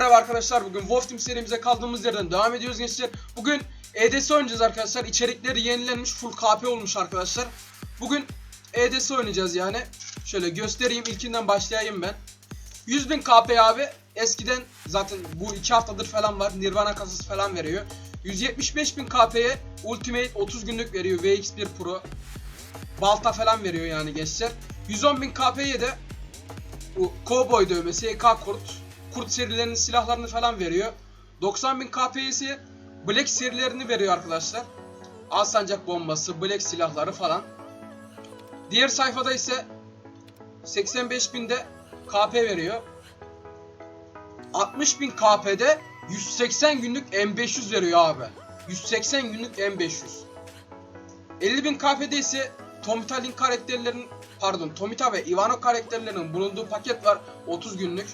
merhaba arkadaşlar. Bugün Wolf Team serimize kaldığımız yerden devam ediyoruz gençler. Bugün EDS oynayacağız arkadaşlar. İçerikleri yenilenmiş, full KP olmuş arkadaşlar. Bugün EDS oynayacağız yani. Şöyle göstereyim. İlkinden başlayayım ben. 100.000 KP abi. Eskiden zaten bu 2 haftadır falan var. Nirvana kasası falan veriyor. 175.000 KP'ye Ultimate 30 günlük veriyor. VX1 Pro. Balta falan veriyor yani gençler. 110.000 KP'ye de bu Cowboy dövmesi, EK Kurt, Kurt serilerinin silahlarını falan veriyor. 90.000 KP'si Black serilerini veriyor arkadaşlar. Alsancak bombası, Black silahları falan. Diğer sayfada ise 85.000'de KP veriyor. 60.000 KP'de 180 günlük M500 veriyor abi. 180 günlük M500. 50.000 KP'de ise Tomita Link karakterlerinin pardon Tomita ve Ivano karakterlerinin bulunduğu paket var 30 günlük.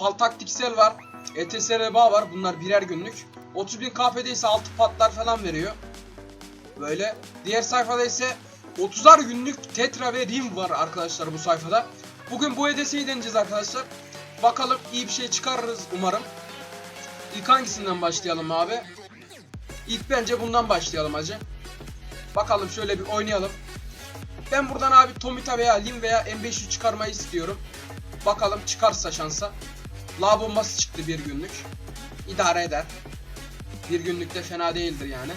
Pal Taktiksel var. ETS Reba var bunlar birer günlük. 30.000 KP'de ise 6 patlar falan veriyor. Böyle. Diğer sayfada ise 30'ar günlük Tetra ve Rim var arkadaşlar bu sayfada. Bugün bu EDS'yi deneyeceğiz arkadaşlar. Bakalım iyi bir şey çıkarırız umarım. İlk hangisinden başlayalım abi? İlk bence bundan başlayalım hacı. Bakalım şöyle bir oynayalım. Ben buradan abi Tomita veya Lim veya M500 çıkarmayı istiyorum. Bakalım çıkarsa şansa. La bombası çıktı bir günlük. İdare eder. Bir günlük de fena değildir yani.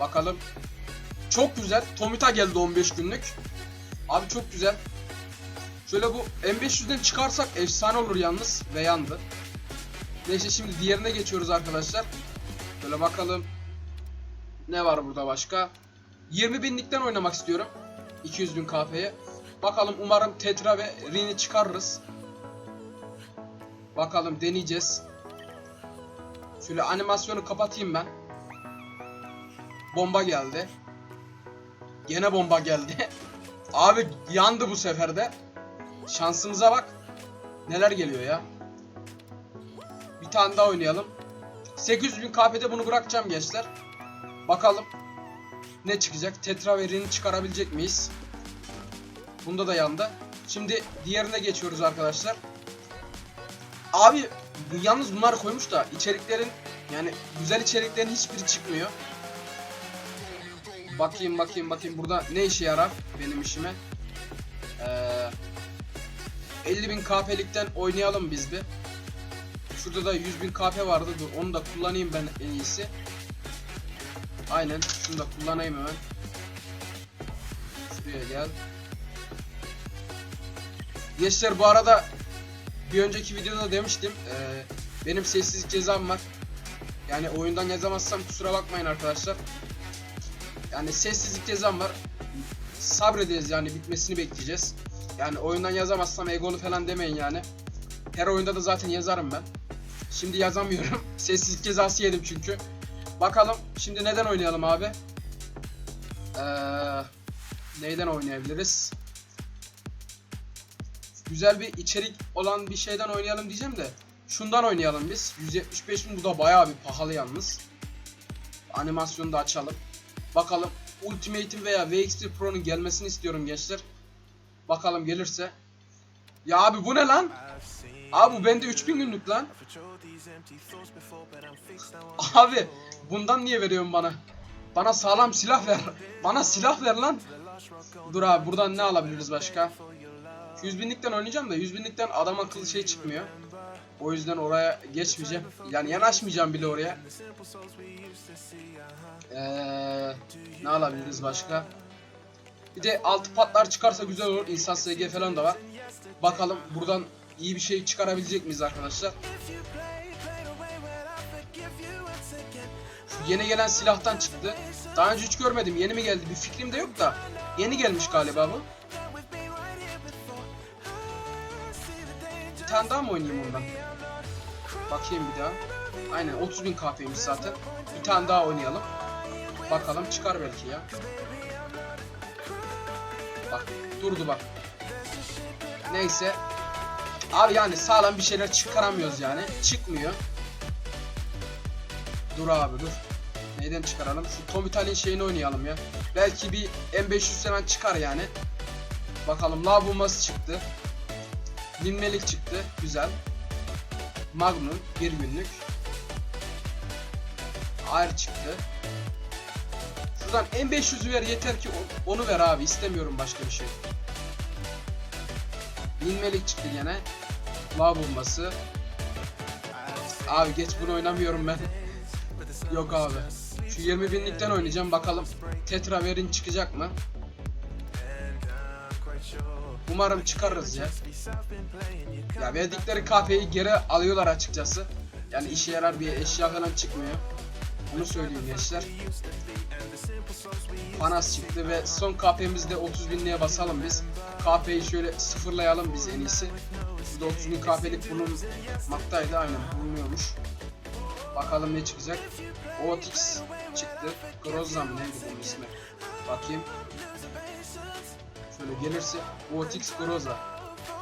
Bakalım. Çok güzel. Tomita geldi 15 günlük. Abi çok güzel. Şöyle bu M500'den çıkarsak efsane olur yalnız. Ve yandı. Neyse şimdi diğerine geçiyoruz arkadaşlar. Böyle bakalım. Ne var burada başka? 20 binlikten oynamak istiyorum. 200 bin KP'ye. Bakalım umarım Tetra ve Rin'i çıkarırız. Bakalım deneyeceğiz. Şöyle animasyonu kapatayım ben. Bomba geldi. Gene bomba geldi. Abi yandı bu sefer de. Şansımıza bak. Neler geliyor ya. Bir tane daha oynayalım. 800 bin KP'de bunu bırakacağım gençler. Bakalım ne çıkacak? Tetra ve Rin'i çıkarabilecek miyiz? Bunda da yandı. Şimdi diğerine geçiyoruz arkadaşlar. Abi bu yalnız bunları koymuş da içeriklerin yani güzel içeriklerin hiçbiri çıkmıyor. Bakayım bakayım bakayım burada ne işe yarar benim işime. Ee, 50.000 KP'likten oynayalım biz bir. Şurada da 100.000 KP vardı. Dur, onu da kullanayım ben en iyisi. Aynen. Şunu da kullanayım hemen. Şuraya gel. Gençler bu arada bir önceki videoda demiştim. eee, benim sessizlik cezam var. Yani oyundan yazamazsam kusura bakmayın arkadaşlar. Yani sessizlik cezam var. Sabredeceğiz yani bitmesini bekleyeceğiz. Yani oyundan yazamazsam egolu falan demeyin yani. Her oyunda da zaten yazarım ben. Şimdi yazamıyorum. Sessizlik cezası yedim çünkü. Bakalım şimdi neden oynayalım abi? Ee, neyden oynayabiliriz? Güzel bir içerik olan bir şeyden oynayalım diyeceğim de. Şundan oynayalım biz. 175 bin bu da bayağı bir pahalı yalnız. Animasyonu da açalım. Bakalım Ultimate'in veya VX1 Pro'nun gelmesini istiyorum gençler. Bakalım gelirse. Ya abi bu ne lan? Abi bu bende 3000 günlük lan. Abi bundan niye veriyorsun bana? Bana sağlam silah ver. Bana silah ver lan. Dur abi buradan ne alabiliriz başka? 100 binlikten oynayacağım da 100 binlikten adam akıllı şey çıkmıyor. O yüzden oraya geçmeyeceğim. Yani yanaşmayacağım bile oraya. Ee, ne alabiliriz başka? Bir de altı patlar çıkarsa güzel olur. İnsan SG falan da var. Bakalım buradan iyi bir şey çıkarabilecek miyiz arkadaşlar? Şu yeni gelen silahtan çıktı. Daha önce hiç görmedim. Yeni mi geldi? Bir fikrim de yok da. Yeni gelmiş galiba bu. Bir tane daha mı oynayayım ondan? Bakayım bir daha. Aynen 30.000 KP'ymiş zaten. Bir tane daha oynayalım. Bakalım çıkar belki ya. Bak durdu bak. Neyse. Abi yani sağlam bir şeyler çıkaramıyoruz yani. Çıkmıyor. Dur abi dur. Neyden çıkaralım? Şu Tom Italy'nin şeyini oynayalım ya. Belki bir M500 falan çıkar yani. Bakalım la bombası çıktı. Linmelik çıktı. Güzel. Magnum bir günlük. Ayrı çıktı. Şuradan M500'ü ver yeter ki onu ver abi istemiyorum başka bir şey. Binmelik çıktı gene. Lav bulması. Abi geç bunu oynamıyorum ben. Yok abi. Şu 20 binlikten oynayacağım bakalım. Tetra verin çıkacak mı? Umarım çıkarırız ya. Ya verdikleri KP'yi geri alıyorlar açıkçası. Yani işe yarar bir eşya falan çıkmıyor. Onu söyleyeyim gençler. Panas çıktı ve son KP'mizi de 30 binliğe basalım biz. KP'yi şöyle sıfırlayalım biz en iyisi. Burada 30 bin KP'lik bulunmaktaydı aynen bulunuyormuş. Bakalım ne çıkacak. Otix çıktı. Grozza mı neydi bunun ismi? Bakayım. Şöyle gelirse Otix Groza.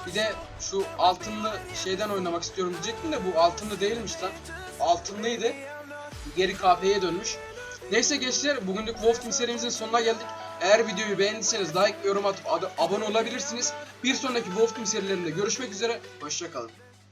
Bir de şu altınlı şeyden oynamak istiyorum diyecektim de bu altınlı değilmiş lan. Altınlıydı. Geri KP'ye dönmüş. Neyse gençler bugünlük Wolf Team serimizin sonuna geldik. Eğer videoyu beğendiyseniz like, yorum atıp abone olabilirsiniz. Bir sonraki Wolf Team serilerinde görüşmek üzere. Hoşçakalın.